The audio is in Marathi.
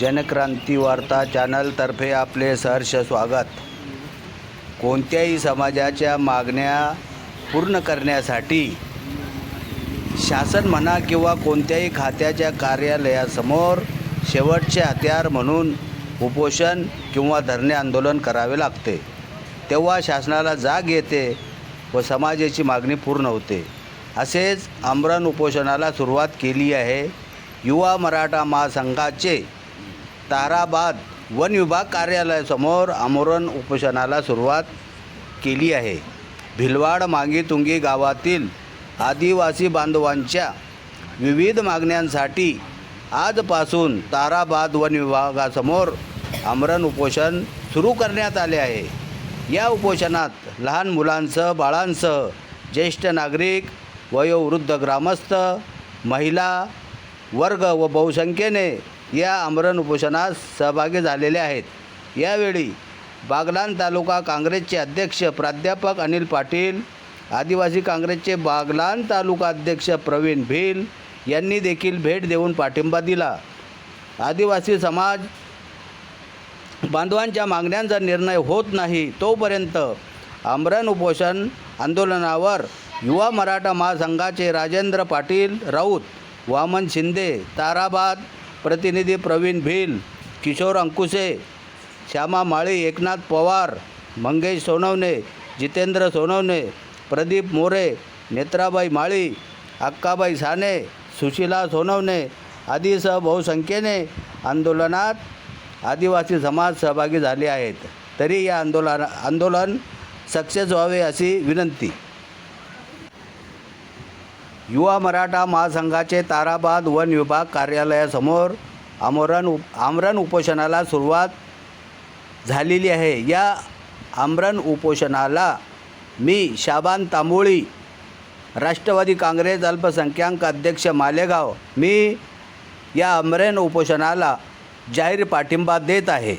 जनक्रांती वार्ता चॅनलतर्फे आपले सहर्ष स्वागत. कोणत्याही समाजाच्या मागण्या पूर्ण करण्यासाठी शासन म्हणा किंवा कोणत्याही खात्याच्या कार्यालयासमोर शेवटचे हत्यार म्हणून उपोषण किंवा धरणे आंदोलन करावे लागते. तेव्हा शासनाला जाग येते व समाजाची मागणी पूर्ण होते. असेच आमरण उपोषणाला सुरुवात केली आहे. युवा मराठा महासंघाचे ताराबाद वन विभाग कार्यालयासमोर आमरण उपोषणाला सुरुवात केली आहे. भिलवाड मांगीतुंगी गावातील आदिवासी बांधवांच्या विविध मागण्यांसाठी आजपासून ताराबाद वन विभागासमोर आमरण उपोषण सुरू करण्यात आले आहे. या उपोषणात लहान मुलांसह बाळांसह ज्येष्ठ नागरिक वयोवृद्ध ग्रामस्थ महिला वर्ग व बहुसंख्येने या आमरण उपोषणात सहभागी झालेले आहेत. यावेळी बागलान तालुका काँग्रेसचे अध्यक्ष प्राध्यापक अनिल पाटील आदिवासी काँग्रेसचे बागलान तालुका अध्यक्ष प्रवीण भिल यांनी देखील भेट देऊन पाठिंबा दिला. आदिवासी समाज बांधवांच्या मागण्यांचा निर्णय होत नाही तोपर्यंत आमरण उपोषण आंदोलनावर युवा मराठा महासंघाचे राजेंद्र पाटील राऊत वामन शिंदे ताराबाद प्रतिनिधी प्रवीण भिल किशोर अंकुशे श्यामा माळी एकनाथ पवार मंगेश सोनवणे जितेंद्र सोनवणे प्रदीप मोरे नेत्राबाई माळी अक्काबाई साने सुशीला सोनवणे आदीसह बहुसंख्येने आंदोलनात आदिवासी समाज सहभागी झाले आहेत. तरी या आंदोलन आंदोलन सक्सेस व्हावे अशी विनंती. युवा मराठा महासंघाचे ताराबाद वन विभाग कार्यालयासमोर आमरण उप आमरण उपोषणाला सुरुवात झालेली आहे. या आमरण उपोषणाला मी शाबान तांबोळी राष्ट्रवादी काँग्रेस अल्पसंख्याक अध्यक्ष मालेगाव मी या आमरण उपोषणाला जाहीर पाठिंबा देत आहे.